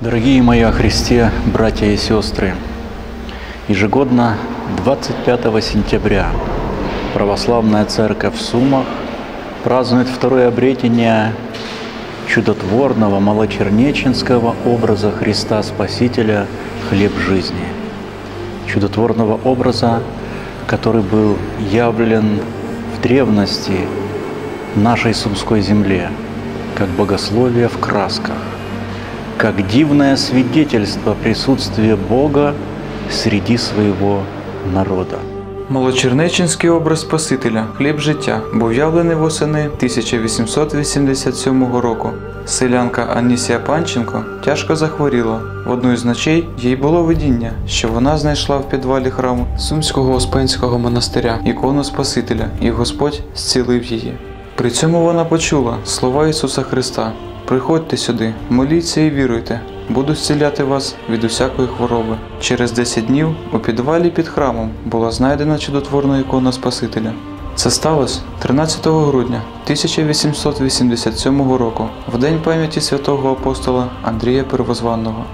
Дорогие мои о Христе, братья и сестры, ежегодно 25 сентября Православная Церковь в Сумах празднует второе обретение чудотворного малочернеченского образа Христа Спасителя «Хлеб жизни». Чудотворного образа, который был явлен в древности нашей Сумской земле, как богословие в красках, как дивное свидетельство присутствия Бога среди своего народа. Малочернеченський образ Спасителя, хліб життя, був явлений восени 1887 року. Селянка Анісія Панченко тяжко захворіла. В одну із ночей їй було видіння, що вона знайшла в підвалі храму Сумського Успенського монастиря ікону Спасителя, і Господь зцілив її. При цьому вона почула слова Ісуса Христа: Приходьте сюди, моліться і віруйте, буду зціляти вас від усякої хвороби. Через 10 днів у підвалі під храмом була знайдена чудотворна ікона Спасителя. Це сталося 13 грудня 1887 року, в день пам'яті святого апостола Андрія Первозванного.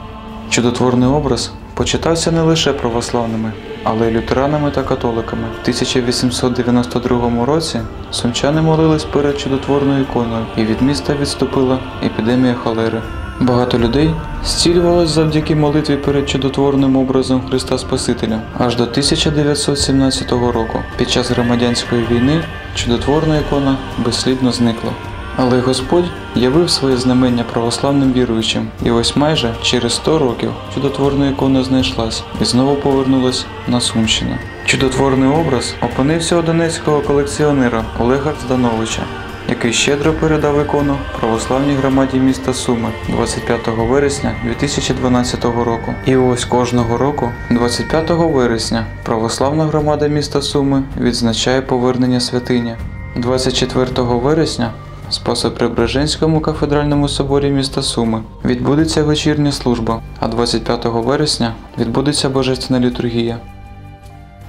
Чудотворний образ почитався не лише православними, але й лютеранами та католиками. В 1892 році сумчани молились перед чудотворною іконою, і від міста відступила епідемія холери. Багато людей зцілювалось завдяки молитві перед чудотворним образом Христа Спасителя аж до 1917 року. Під час громадянської війни чудотворна ікона безслідно зникла. Але Господь явив своє знамення православним віруючим, і ось майже через 100 років чудотворна ікона знайшлась і знову повернулась на Сумщину. Чудотворний образ опинився у донецького колекціонера Олега Здановича, який щедро передав ікону православній громаді міста Суми 25 вересня 2012 року. І ось кожного року, 25 вересня, православна громада міста Суми відзначає повернення святині. 24 вересня Спасо-Преображенському кафедральному соборі міста Суми відбудеться вечірня служба, а 25 вересня відбудеться Божественна літургія.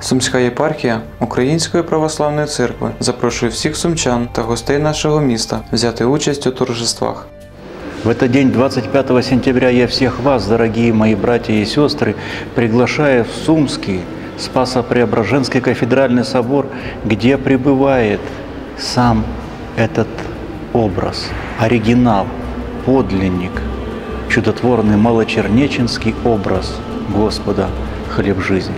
Сумська єпархія Української православної церкви запрошує всіх сумчан та гостей нашого міста взяти участь у торжествах. В этот день, 25 сентября, я всех вас, дорогие мои братья и сестры, приглашаю в Сумский Спасо-Преображенский кафедральный собор, где пребывает сам этот образ, оригинал, подлинник, чудотворный малочернеченский образ Господа хлеб жизни.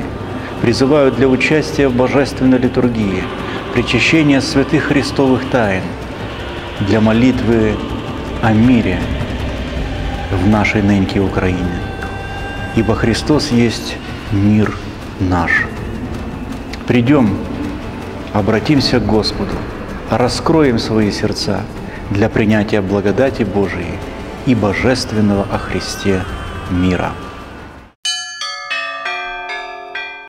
Призываю для участия в божественной литургии, причащения святых христовых тайн, для молитвы о мире в нашей нынке Украине. Ибо Христос есть мир наш. Придем, обратимся к Господу, раскроем свои сердца для принятия благодати Божией и божественного о Христе мира.